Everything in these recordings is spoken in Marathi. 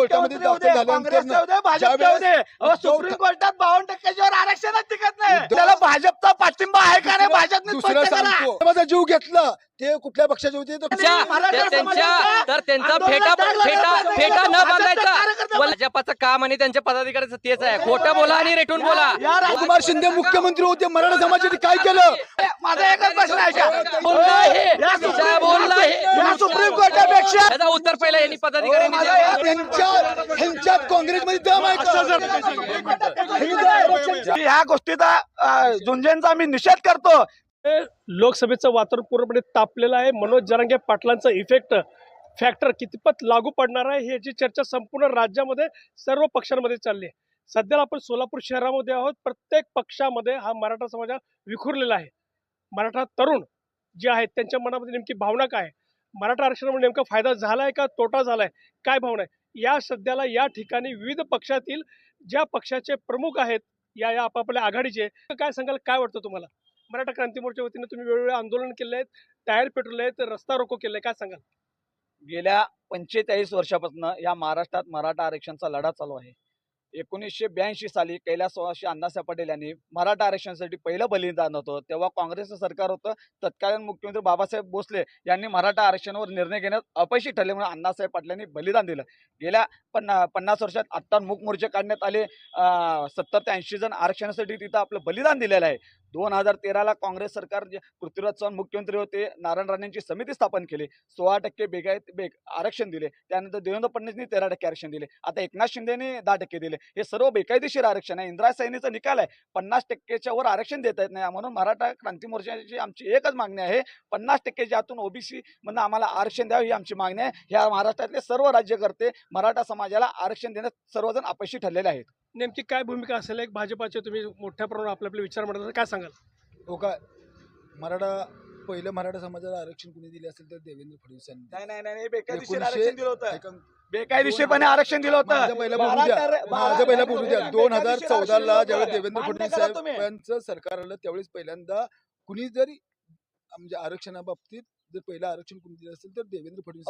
कोर्टामध्ये दाखल झाल्यानंतर सुप्रीम कोर्टात बावन्न टक्क्याच्यावर आरक्षणच टिकत नाही. त्याला भाजपचा पाठिंबा आहे का नाही? भाजपने दुसरं. सांगतो. माझा जीव घेतला. ते कुठल्या पक्षाचे होते तर त्यांच्या- त्यांचा फेटा फेटा. फेटा न बांधायचा भाजपाचं काम आणि त्यांच्या पदाधिकाऱ्याचं तेच आहे. खोटं बोला आणि रेटून बोला. या रा- कुमार शिंदे मुख्यमंत्री होते मराठा समाजाने काय केलं? माझा एकच प्रश्न आहे सुप्रीम- कोर्टापेक्षा त्याचा उत्तर पहिला यांनी पदाधिकाऱ्यांनी ह्यांच्यात काँग्रेसमध्ये दम आहे का? ह्या गोष्टीचा झुंजेंचा मी निषेध करतो. लोकसभेचं वातावरण पूर्णपणे तापलेलं आहे. मनोज जरांगे पाटलांचा इफेक्ट फॅक्टर कितपत लागू पडणार आहे ह्याची चर्चा संपूर्ण राज्यामध्ये सर्व पक्षांमध्ये चालली आहे. सध्याला आपण सोलापूर शहरामध्ये आहोत. प्रत्येक पक्षामध्ये हा मराठा समाज विखुरलेला आहे. मराठा तरुण जे आहेत त्यांच्या मनामध्ये नेमकी भावना काय मराठा आरक्षणामुळे नेमका फायदा झाला आहे का? तोटा झाला आहे काय भावना आहे? या सध्याला या ठिकाणी विविध पक्षातील ज्या पक्षाचे प्रमुख आहेत या या आपापल्या आघाडीचे काय सांगाल? काय वाटतं तुम्हाला? मराठा क्रांती मोर्चा वतीने तुम्ही वेगवेगळे आंदोलन केले आहेत टायर पेटवले आहेत रस्ता रोको केले काय सांगाल? गेल्या पंचेचाळीस वर्षापासून या महाराष्ट्रात मराठा आरक्षणाचा लढा चालू आहे. एकोणीसशे ब्याऐंशी साली कैलासवासी अण्णासाहेब पटेल यांनी मराठा आरक्षणासाठी पहिलं बलिदान होतं तेव्हा काँग्रेसचं सरकार होतं तत्कालीन मुख्यमंत्री बाबासाहेब भोसले यांनी मराठा आरक्षणावर निर्णय घेण्यात अपयशी ठरले म्हणून अण्णासाहेब पाटलांनी बलिदान दिलं. गेल्या पन्ना पन्नास वर्षात आत्ता मूक मोर्चे काढण्यात आले सत्तर ते ऐंशी जण आरक्षणासाठी तिथं आपलं बलिदान दिलेलं आहे. दोन हजार तेराला काँग्रेस सरकार जे पृथ्वीराज चव्हाण मुख्यमंत्री होते नारायण राणेंची समिती स्थापन केली. सोळा टक्के बेगायत बेग आरक्षण दिले. त्यानंतर देवेंद्र फडणवीसनी तेरा टक्के आरक्षण दिले. आता एकनाथ शिंदेने दहा टक्के दिले. हे सर्व बेकायदेशीर आरक्षण आहे. इंदिरा सैनीचा निकाल आहे. पन्नास टक्केच्या वर आरक्षण देता येत नाही. म्हणून मराठा क्रांती मोर्चाची आमची एकच मागणी आहे. पन्नास टक्केच्या आतून ओबीसी म्हणून आम्हाला आरक्षण द्यावं ही आमची मागणी आहे. ह्या महाराष्ट्रातले सर्व राज्यकर्ते मराठा समाजाला आरक्षण देण्यात सर्वजण अपयशी ठरलेले आहेत. नेमकी काय भूमिका असेल? एक भाजपाचे तुम्ही मोठ्या प्रमाणात आपले आपले विचार मांडता काय सांगाल? हो का? मराठा पहिलं मराठा समाजाला आरक्षण कुणी दिले असेल तर देवेंद्र फडणवीस यांनी दिलं. नाही नाही नाही बेकायदेशीर एकोणीसशे- आरक्षण दिलं होतं. ऐका, बेकायदेशीरपणे आरक्षण दिलं होतं. माझं पहिलं बोलू बारा द्या. माझं पहिलं बोलू द्या. दोन हजार चौदाला दिलं ज्यावेळेस. देवेंद्र फडणवीस. साहेबांचं सरकार आलं त्यावेळेस पहिल्यांदा कुणी जरी म्हणजे आरक्षणाबाबतीत जर पहिलं आरक्षण कुणी दिलं असेल तर देवेंद्र फडणवीस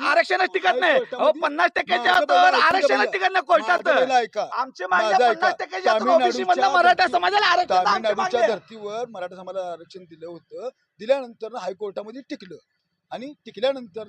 आरक्षणच टिकत नाही पन्नास टक्क्याच्या आरक्षणच टिकत नाही कोर्टात. ऐका. आमचे मराठा समाजाला तामिळनाडूच्या. धर्तीवर मराठा समाजाला आरक्षण दिलं होतं. दिल्यानंतर हायकोर्टामध्ये टिकलं. आणि टिकल्यानंतर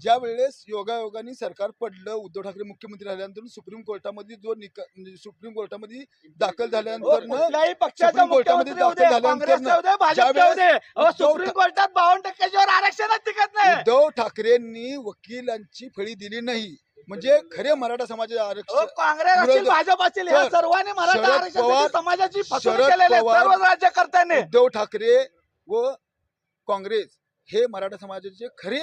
ज्या वेळेस योगायोगाने सरकार पडलं उद्धव ठाकरे मुख्यमंत्री झाल्यानंतर सुप्रीम कोर्टामध्ये जो निकाल म्हणजे सुप्रीम कोर्टामध्ये दाखल झाल्यानंतर पक्षाचा सुप्रीम कोर्टामध्ये मुख्यमंत्री दाखल झाल्यानंतर ज्यावेळेस अहो, उद्धव सुप्रीम कोर्टात बावन्न टक्क्याच्यावर आरक्षणच टिकत नाही. उद्धव ठाकरेंनी वकिलांची फळी दिली नाही. म्हणजे खरे मराठा समाजाचे अहो, आरक्षण काँग्रेस असेल विरोध- भाजप असेल या सर्वांनी मराठा आरक्षणासाठी पवार- समाजाची फसवणूक शरद केलेली आहे पवार- सर्व राज्यकर्त्यांनी. उद्धव ठाकरे व काँग्रेस हे मराठा समाजाचे खरे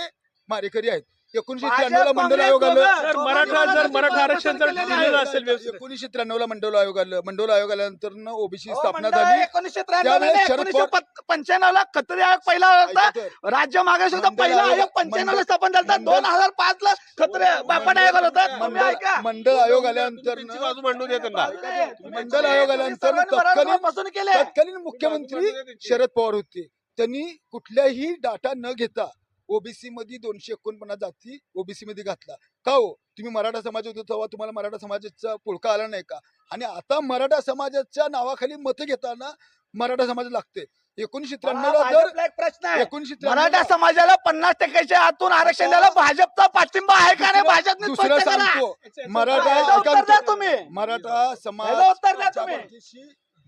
मारेकरी आहेत. एकोणीशे त्र्याण्णव ला मंडल आयोग आलं. मराठा जर मराठा आरक्षण जर. दिलेलं असेल एकोणीशे त्र्याण्णव ला मंडळ आयोग आलं. मंडळ आयोग आल्यानंतर ओबीसी अहो, स्थापना झाली. एकोणीसशे त्र्याण्णव एकोणीशे पंच्याण्णव ला खत्री आयोग पहिला होता. राज्य मागास होता पहिला आयोग- पंच्याण्णव ला स्थापन झाला दोन हजार पाच ला खत्री बापट आयोग होता. मंडळ आयोग आल्यानंतर बाजू मंडळ आयोग आल्यानंतर मराठवापासून केले. तत्कालीन मुख्यमंत्री शरद पवार होते. त्यांनी कुठल्याही डाटा न घेता ओबीसी मध्ये दोनशे एकोणपन्नास जाती ओबीसी मध्ये घातला. का हो? तुम्ही मराठा समाज होतो तेव्हा तुम्हाला मराठा समाजाचा पुळका आला नाही का? आणि आता मराठा समाजाच्या नावाखाली मतं घेताना मराठा समाज लागते. एकोणीशे त्र्याण्णव प्रश्न आहे. एकोणीशे मराठा समाजाला पन्नास टक्क्याच्या आतून आरक्षण द्यायला भाजपचा पाठिंबा आहे का नाही? दुसरं. सांगतो. मराठा तुम्ही. मराठा याचं समाज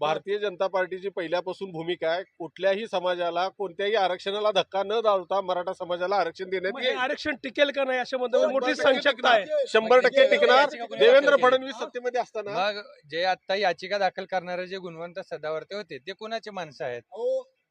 भारतीय जनता पार्टीची पहिल्यापासून भूमिका आहे. कुठल्याही समाजाला कोणत्याही आरक्षणाला धक्का न लावता मराठा समाजाला आरक्षण देण्यात हे येईल. आरक्षण टिकेल का नाही अशा मध्ये मोठी संशक्ता आहे. शंभर टक्के टिकणार. देवेंद्र फडणवीस सत्तेमध्ये असताना. मग जे आता याचिका दाखल करणारे जे गुणवंत सदावर्ते होते ते कोणाचे माणसं आहेत?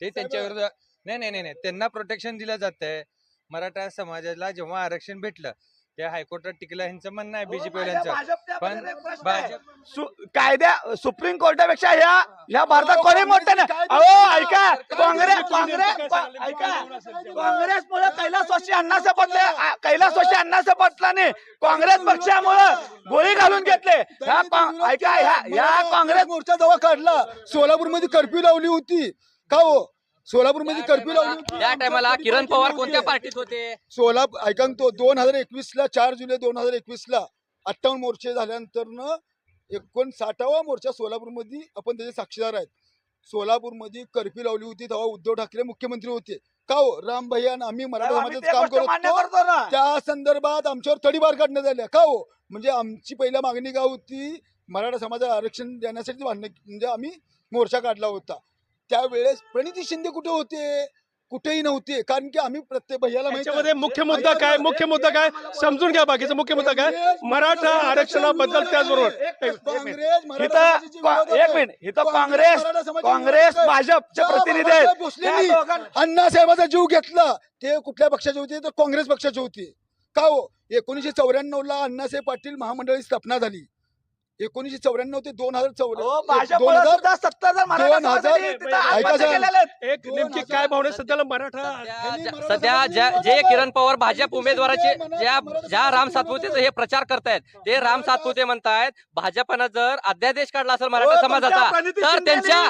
ते त्यांच्या विरुद्ध नाही नाही नाही नाही. त्यांना प्रोटेक्शन दिलं जातंय. मराठा समाजाला जेव्हा आरक्षण भेटलं त्या हायकोर्टात टिकलं ह्यांचं म्हणणं आहे बीजेपी वाल्यांचं. पण. भाजप सु- कायद्या सुप्रीम कोर्टापेक्षा ह्या ह्या भारतात कोणी मोठं नाही. अहो ऐका काँग्रेस काँग्रेस काय का- सांगेल? ऐका काँग्रेस- काँग्रेसमुळे कैलासवासी अण्णासाहेब पटले आ- कैलासवासी अण्णासाहेब पटलाने काँग्रेस पक्षामुळे गोळी घालून घेतले ह्या काँ- ऐका ह्या ह्या काँग्रेस मोर्चा जेव्हा काढला. सोलापूरमध्ये कर्फ्यू लावली होती. का हो? सोलापूरमध्ये कर्फ्यू लावली होती. त्या टायमाला किरण पवार कोणत्या पार्टीत होते? सोलापूर ऐका ना तो दोन हजार एकवीस ला चार जुलै दोन हजार एकवीस ला अठ्ठावन्न मोर्चे झाल्यानंतर एकोणसाठावा मोर्चा सोलापूरमध्ये आपण त्याचे साक्षीदार आहेत. सोलापूरमध्ये कर्फ्यू लावली होती तेव्हा उद्धव ठाकरे मुख्यमंत्री होते. का हो? राम भैया आणि आम्ही मराठा आम्ही समाजाचं ते काम करत त्या संदर्भात आमच्यावर तडीबार काढण्यात आल्या का हो? म्हणजे आमची पहिल्या मागणी काय होती? मराठा समाजाला आरक्षण देण्यासाठी म्हणजे आम्ही मोर्चा काढला होता. त्यावेळेस प्रणिती शिंदे कुठे होते? कुठेही नव्हते. कारण की आम्ही प्रत्येक भैयाला माहिती मुख्य मुद्दा काय? मुख्य मुद्दा काय? समजून घ्या बाकीचा मुख्य मुद्दा काय? मराठा आरक्षणाबद्दल त्याचबरोबर एक- मिनिट. इथं काँग्रेस काँग्रेस. भाजपचे प्रतिनिधी आहेत. अण्णासाहेबाचा जीव घेतला. ते कुठल्या पक्षाचे होते? तर काँग्रेस पक्षाचे होते. का हो? एकोणीसशे चौऱ्याण्णव ला अण्णासाहेब पाटील महामंडळाची स्थापना झाली. एकोणीसशे चौऱ्याण्णव ते दोन हजार अहो, चौऱ्या भाजपमुळे दोन हजार सुद्धा सत्तर जण मराठा दोन हजार- समाजाने तिथं ऐका आत्महत्या साहेब. केलेल्या आहेत. एक दोन नेमकी हजार काय भावना आहे सध्याला मराठा सध्या ज्या- जे. किरण पवार भाजप उमेदवाराचे ज्या ज्या राम सातपुतेचं हे प्रचार करतायत ते राम सातपुते म्हणतायत भाजपनं जर अध्यादेश काढला असेल हो, मराठा तुमच्या समाजाचा तर त्यांच्या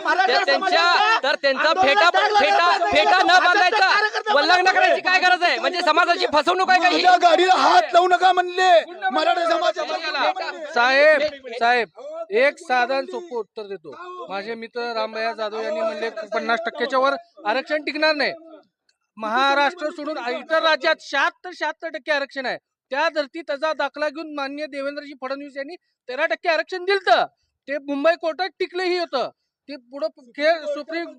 त्यांच्या तर त्यांचा फेटा फेटा. फेटा न बांधायचा उल्लंघन. करायची काय गरज आहे म्हणजे समाजाची फसवणूक आहे का ही गाडीला हात लावू नका म्हणले मराठा समाजाचे साहेब साहेब एक साधन सोपं उत्तर देतो. माझे मित्र रामभया जाधव यांनी म्हणले पन्नास टक्क्याच्या वर आरक्षण टिकणार नाही. महाराष्ट्र सोडून इतर राज्यात शहात्तर शहात्तर टक्के आरक्षण आहे. त्या धर्ती त्याचा दाखला घेऊन मान्य देवेंद्रजी फडणवीस यांनी तेरा टक्के आरक्षण दिलं ते मुंबई कोर्टात टिकलंही होतं. ते पुढे सुप्रीम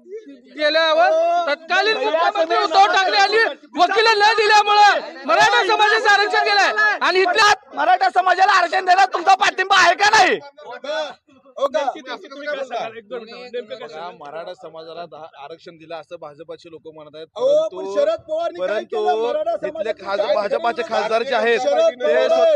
गेल्यावर तत्कालीन मुख्यमंत्री उद्धव ठाकरे यांनी वकील न दिल्यामुळं मराठा समाजाचं आरक्षण गेलंय आणि इथल्या मराठा समाजाला आरक्षण देण्यात तुमचा पाठिंबा आहे का नाही? हो? मराठा समाजाला आरक्षण दिलं असं भाजपाचे लोक म्हणत आहेत परंतु शरद परंतु भाजपाचे? खासदार जे आहेत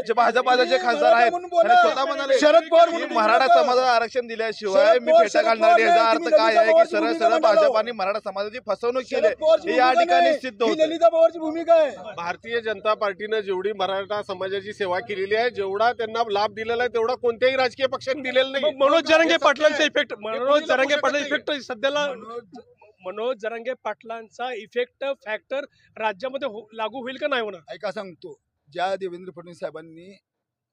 ते भाजपाचे जे खासदार आहेत. स्वतः म्हणाले शरद पवार मराठा. समाजाला आरक्षण दिल्याशिवाय मी फेटा शरद घालणार याचा अर्थ काय आहे की सरळ सरळ. भाजपाने मराठा समाजाची फसवणूक केली हे या ठिकाणी. सिद्ध ही होतं भूमिका आहे भारतीय जनता पार्टीनं जेवढी मराठा समाजाची सेवा केलेली आहे जेवढा त्यांना लाभ दिलेला आहे तेवढा कोणत्याही राजकीय पक्षाने दिलेला नाही मनोज जरांगे पाटलांचा. इफेक्ट मनोज जरांगे पाटला इफेक्ट सध्याला मनोज जरांगे पाटलांचा इफेक्ट फॅक्टर राज्यामध्ये हो- लागू होईल का नाही होणार ऐका सांगतो ज्या देवेंद्र फडणवीस साहेबांनी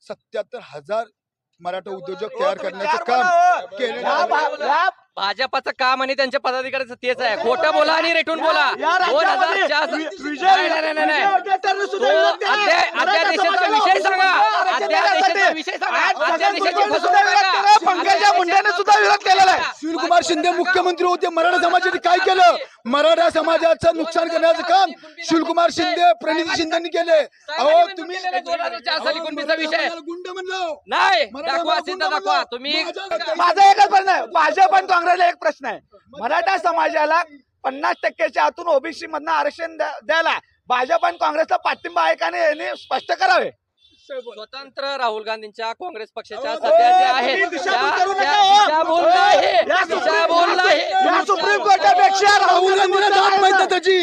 सत्याहत्तर हजार मराठा उद्योजक तयार करण्याचं काम हो. केलेलं या आहे. भा- या भाजपाचं काम आणि त्यांच्या पदाधिकाऱ्याचं तेच आहे. खोटं बोला आणि रेटून बोला. दोन हजार चार मराठा अध्यादेशाचा विषय सांगा. अध्यादेशाचा. विषय अध्यादेशाची फसवणूक सुद्धा विरोध नका. केला. पंकजा मुंडेने सुद्धा विरोध केलेला आहे. शिवकुमार शिंदे मुख्यमंत्री होते. मराठा समाजाने काय केलं? मराठा समाजाचं नुकसान करण्याचं काम शिवकुमार शिंदे प्रणिती शिंदेनी केले. अहो तुम्ही विषय. गुंड म्हणलो. नाही दाखवा सिद्ध. तुम्ही माझा एकच प्रश्न आहे. भाजप आणि काँग्रेसला एक प्रश्न आहे. मराठा समाजाला पन्नास टक्क्याच्या आतून ओबीसी मधनं आरक्षण द्या- द्यायला भाजप आणि काँग्रेसला पाठिंबा आहे का नाही यांनी स्पष्ट करावे. स्वतंत्र राहुल गांधींच्या काँग्रेस पक्षाच्या सध्या जे हो. त्याची.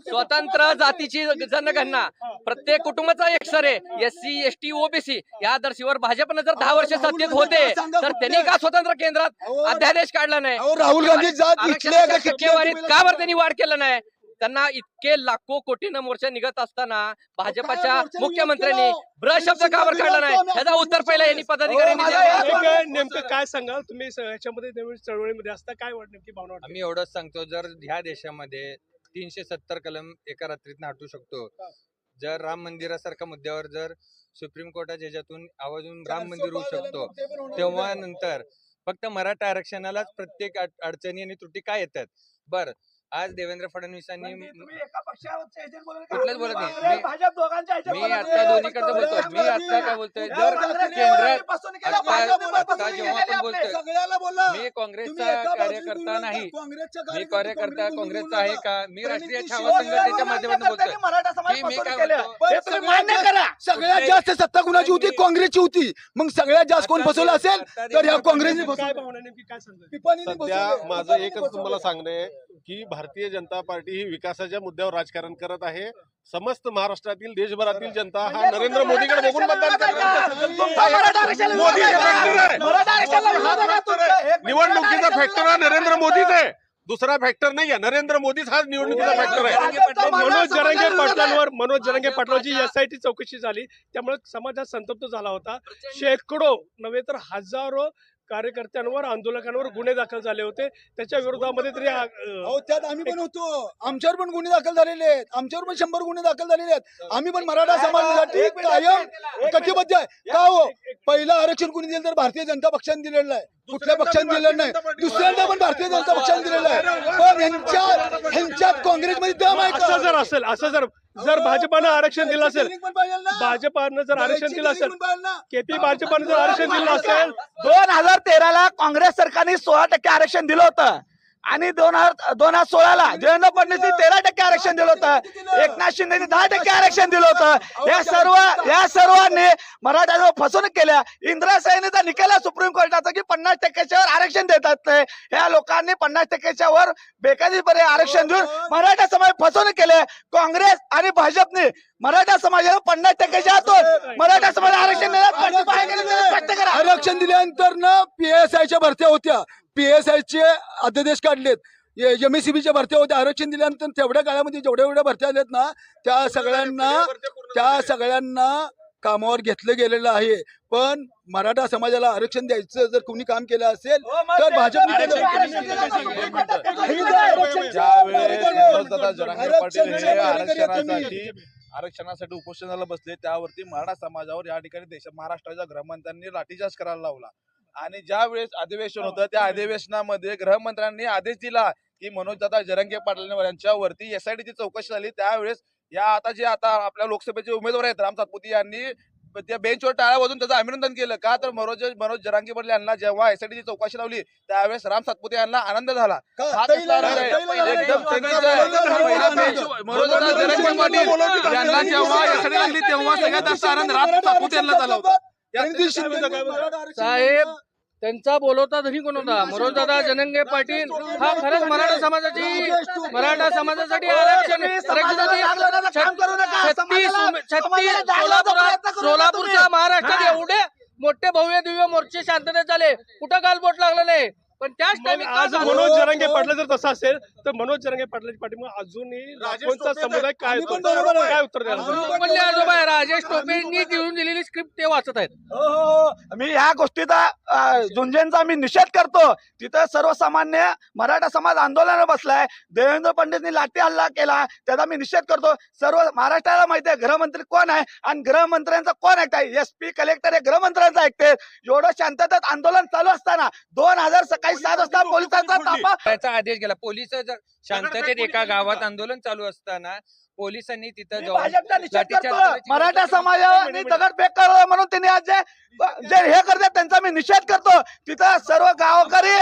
स्वतंत्र जातीची जनगणना. प्रत्येक कुटुंबाचा एक्सर आहे S C S T OBC या आदर्शीवर भाजपनं जर दहा वर्ष सत्तेत होते तर त्यांनी का स्वतंत्र केंद्रात अध्यादेश काढला नाही? राहुल गांधी टक्केवारीत का बरं त्यांनी वाढ केलं नाही? त्यांना इतके लाखो कोटीनं मोर्चा निघत असताना भाजपाच्या मुख्यमंत्र्यांनी निघत केलं? ब्र शब्द का बरं काढला नाही. ह्याचा उत्तर पहिला यांनी. एक आहे, नेमकं काय सांगाल तुम्ही? नवीन चळवळीमध्ये असता काय वाट नेमकी भावना आम्ही एवढंच सांगतो जर ह्या देशामध्ये तीनशे सत्तर कलम एका रात्रीत हटू शकतो. जर राम मंदिरासारख्या मुद्द्यावर जर सुप्रीम कोर्टाच्या ह्याच्यातून आवाजून राम मंदिर होऊ शकतो. तेव्हा नंतर फक्त मराठा आरक्षणालाच प्रत्येक अड- अडचणी आणि त्रुटी काय येतात? बर आज देवेंद्र फडणवीसांनी कुठलंच बोलत नाही. मी- आता नाही. दोन्हीकडे बोलतो मी आता काय बोलतोय? जर केंद्रात जेव्हा आपण बोलतोय सगळ्याला बोला मी काँग्रेसचा कार्यकर्ता नाही. मी कार्यकर्ते कार्यकर्ता काँग्रेस काँग्रेसचा आहे का. मी राष्ट्रीय छावा संघटनेच्या माध्यमातून बोलतोय. मराठा समाज की मी काय केलं. म्हणतो? हे तुम्ही मान्य करा. सगळ्यात जास्त सत्ता कुणाची होती? काँग्रेसची होती. मग सगळ्यात जास्त कोण फसवलं असेल? तर ह्या काँग्रेसने काय फसवलं भावना नेमकी काय सांगाल पिपाणीने सध्या फसवलं. माझं एकच तुम्हाला. सांगणं आहे की भारतीय जनता पार्टी ही विकासाच्या मुद्द्यावर राजकारण करत आहे. समस्त महाराष्ट्रातील देशभरातील जनता हा म्हणजे नरेंद्र मोदीकडे बघून मतदान. निवडणुकीचा फॅक्टर हा नरेंद्र मोदीच आहे. दुसरा फॅक्टर नाही आहे नरेंद्र मोदीच हा निवडणुकीचा फॅक्टर आहे. मनोज जरांगे पाटलांवर मनोज जरांगे पाटलांची एसआयटी चौकशी झाली त्यामुळे समाज हा संतप्त झाला होता. शेकडो नव्हे तर हजारो कार्यकर्त्यांवर आंदोलकांवर गुन्हे दाखल झाले होते. त्याच्या विरोधामध्ये तरी अ, अहो त्यात आम्ही पण होतो. आमच्यावर पण गुन्हे दाखल झालेले आहेत. आमच्यावर पण शंभर गुन्हे दाखल झालेले आहेत. आम्ही पण मराठा समाजासाठी कायम कटिबद्ध आहे. का हो? पहिलं आरक्षण कुणी दिलं तर भारतीय जनता पक्षाने दिलेलं आहे. कुठल्या पक्षाने दिलेलं नाही. दुसऱ्यांदा पण भारतीय जनता पक्षाने दिलेलं आहे. पण ह्यांच्या ह्यांच्यात काँग्रेसमध्ये दम आहे का? असं जर असेल असं जर जर भाजपानं आरक्षण दिलं असेल. भाजपानं जर आरक्षण दिलं असेल. केपी भाजपानं जर आरक्षण दिलं असेल दोन हजार तेराला काँग्रेस सरकारने सोळा टक्के आरक्षण दिलं होतं आणि दोन हजार दोन हजार सोळाला देवेंद्र फडणवीसनी तेरा टक्के आरक्षण दिलं होतं. एकनाथ शिंदेनी दहा टक्के आरक्षण दिलं होतं. या सर्व या सर्वांनी मराठ्यांवर फसवणूक केल्या. इंदिरा सैनीचा निकाल सुप्रीम कोर्टाचा की पन्नास टक्क्याच्या वर आरक्षण देतात ते. या लोकांनी पन्नास टक्क्याच्या वर बेकायदेशीरपणे आरक्षण देऊन मराठा समाज फसवणूक केले. काँग्रेस आणि भाजपने मराठा समाजाला पन्नास टक्क्याच्या आतून मराठा समाज आरक्षण आरक्षण दिल्यानंतर ना पीएसआयच्या भरत्या होत्या. पीएसआयचे अध्यादेश काढलेत. एमएससीबीच्या भरत्या होत्या आरक्षण दिल्यानंतर तेवढ्या काळामध्ये जेवढ्या एवढ्या भरत्या आल्यात ना त्या सगळ्यांना त्या सगळ्यांना कामावर घेतलं गेलेलं आहे. पण मराठा समाजाला आरक्षण द्यायचं जर कोणी काम केलं असेल तर भाजपने हे आरक्षणाच्या आरक्षणासाठी आरक्षणासाठी उपोषणाला बसले. त्यावरती मराठा समाजावर या ठिकाणी देश महाराष्ट्राच्या गृहमंत्र्यांनी लाठीचार्ज करायला लावला. आणि ज्या वेळेस अधिवेशन होतं त्या अधिवेशनामध्ये गृहमंत्र्यांनी आदेश दिला की मनोजदादा जरंगे पाटील यांच्यावरती एसआयटीची चौकशी झाली. त्यावेळेस या आता जे आता आपल्या लोकसभेचे उमेदवार आहेत राम सातपुते यांनी त्या बेंचवर टाळ्या वाजून त्याचं अभिनंदन केलं का? तर मनोज मनोज जरांगे पाटील यांना जेव्हा एसआयटीची चौकशी लावली त्यावेळेस राम सातपुते यांना आनंद झाला? हा यांना जेव्हा एसआयटी लागली तेव्हा सगळ्यात जास्त आनंद राम सातपुते यांना झाला होता. साहेब त्यांचा बोलवता धनी कोण होता? मनोजदादा जनंगे पाटील हा खरंच मराठा समाजाची मराठा समाजासाठी आरक्षण सोलापूरच्या महाराष्ट्रात एवढे मोठे भव्य दिव्य मोर्चे शांततेत झाले. कुठं काल बोट लागलं नाही? पण त्याच मग टाइमिंग आज मनोज जरांगे पाटला जर तसं असेल तर मनोज जरांगे पाटलाची पाठीमाग अजूनही लाखोंचा समुदाय काय. काय उत्तर द्यायला म्हणले आजोबा राजेश टोपेंनी देऊन दिलेली स्क्रिप्ट ते वाचत आहेत. हो हो हो. मी ह्या गोष्टीचा अ, झुंजेंचा मी निषेध करतो. तिथं सर्वसामान्य मराठा समाज आंदोलनावर बसलाय. देवेंद्र पंडितनी लाठी हल्ला केला त्याचा मी निषेध करतो. सर्व महाराष्ट्राला माहिती आहे गृहमंत्री कोण आहे आणि गृहमंत्र्यांचा कोण ऐकताय? एस पी कलेक्टर हे गृहमंत्र्यांचं ऐकते एवढं शांततेत आंदोलन चालू असताना दोन हजार सकाळी सात वाजता पोलिसांचा ताफा त्याचा आदेश गेला. पोलीस जर शांततेत एका गावात आंदोलन चालू असताना पोलिसांनी तिथं जाऊन भाजपचा निषेध लाठीचार्ज करतो करायची मराठा. समाजाने दगडफेक करावं म्हणून त्यांनी आज जे जे हे करतात त्यांचा मी निषेध करतो तिथं सर्व गावकरी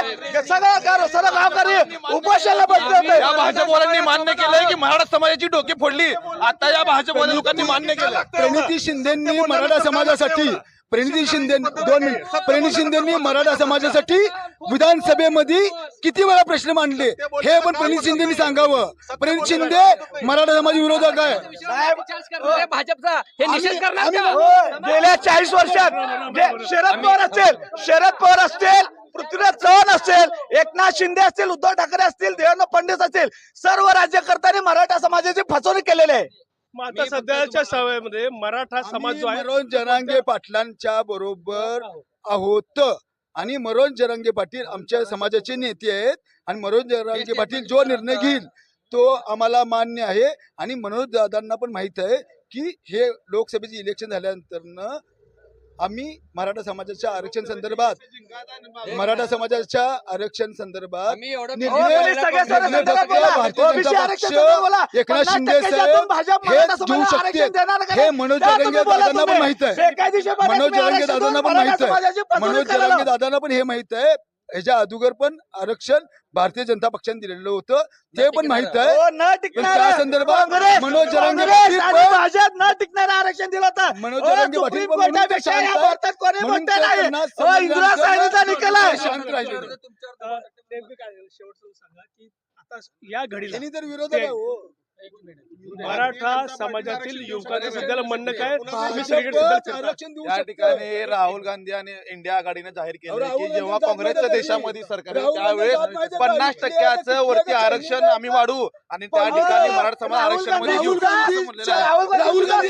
सगळं गाव सर्व गावकरी उपोषणाला बसले होते. या भाजपवाल्यांनी मान्य केलंय की मराठा समाजाची डोकी फोडली. आता या भाजपवाल्या लोकांनी मान्य केलं प्रणिती शिंदेनी मराठा समाजासाठी प्रणिती शिंदे दोन मिनिट प्रणिती शिंदेनी मराठा समाजासाठी विधानसभेमध्ये किती वेळा प्रश्न मांडले? हे पण प्रणित शिंदेनी सांगावं. प्रणित शिंदे मराठा समाज विरोधक आहे. भाजपचा हे निषेध करणार? हो, गेल्या चाळीस वर्षात जे शरद पवार असतील शरद पवार असतील पृथ्वीराज चव्हाण असतील एकनाथ शिंदे असतील उद्धव ठाकरे असतील देवेंद्र फडणवीस असतील सर्व राज्यकर्त्यांनी मराठा समाजाची फसवणूक केलेली आहे. मग आता सध्याच्या सवयीमध्ये मराठा समाज जो आहे मनोज जरांगे पाटलांच्या बरोबर आहोत. आणि मनोज जरांगे पाटील आमच्या समाजाचे नेते आहेत आणि मनोज जरांगे पाटील जो निर्णय घेईल तो आम्हाला मान्य आहे. आणि मनोज दादांना पण माहीत आहे की हे लोकसभेचे इलेक्शन झाल्यानंतर आम्ही मराठा समाजाच्या आरक्षण संदर्भात मराठा समाजाच्या आरक्षण संदर्भात. एकनाथ शिंदे साहेब हे देऊ शकते. हे? मनोज जरांगे दादांना पण. माहीत आहे. मनोज जरांगे दादांना पण माहीत आहे. मनोज जरांगे दादांना पण हे माहीत आहे. ह्याच्या अगोदर पण आरक्षण भारतीय जनता पक्षाने दिलेलं होतं. ते पण माहीत आहे. हो, न टिकणार. त्या संदर्भात मनोज जरांगे न टिकणार आरक्षण दिलं होतं. मनोज हो, जरांगे पाटील शांत हो, इंदिरा संविधानाचं साहेबांचा निकाल आहे. शांत राहिले अ, नेमकं काय झालं? शेवटचं सांगा की आता या घडीला हो. मराठा समाजातील युवकांचं सध्याला म्हणणं काय आरक्षण देऊ या शकतं. ठिकाणी राहुल गांधी आणि इंडिया आघाडीने जाहीर केलं राहुल की गांधी जेव्हा जात काँग्रेसच्या देशामध्ये सरकार राहुल गांधी त्यावेळेस पन्नास का? टक्क्याचं इंडिया वरती? आरक्षण इंडिया आम्ही वाढवू आणि त्या ठिकाणी मराठा समाज राहुल गांधी- राहुल म्हटलेलं आहे. राहुल गांधी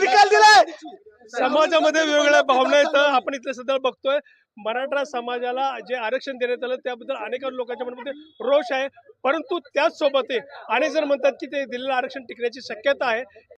निकाल दिलाय समाजामध्ये वेगवेगळ्या भावना आहेत. आपण इथले सध्या बघतोय मराठा समाजाला जे आरक्षण देण्यात आलं त्याबद्दल अनेक लोकांच्या मनामध्ये रोष आहे. परंतु त्याच सोबत आहे आणि जर म्हणतात की ते दिलेलं आरक्षण टिकण्याची शक्यता आहे.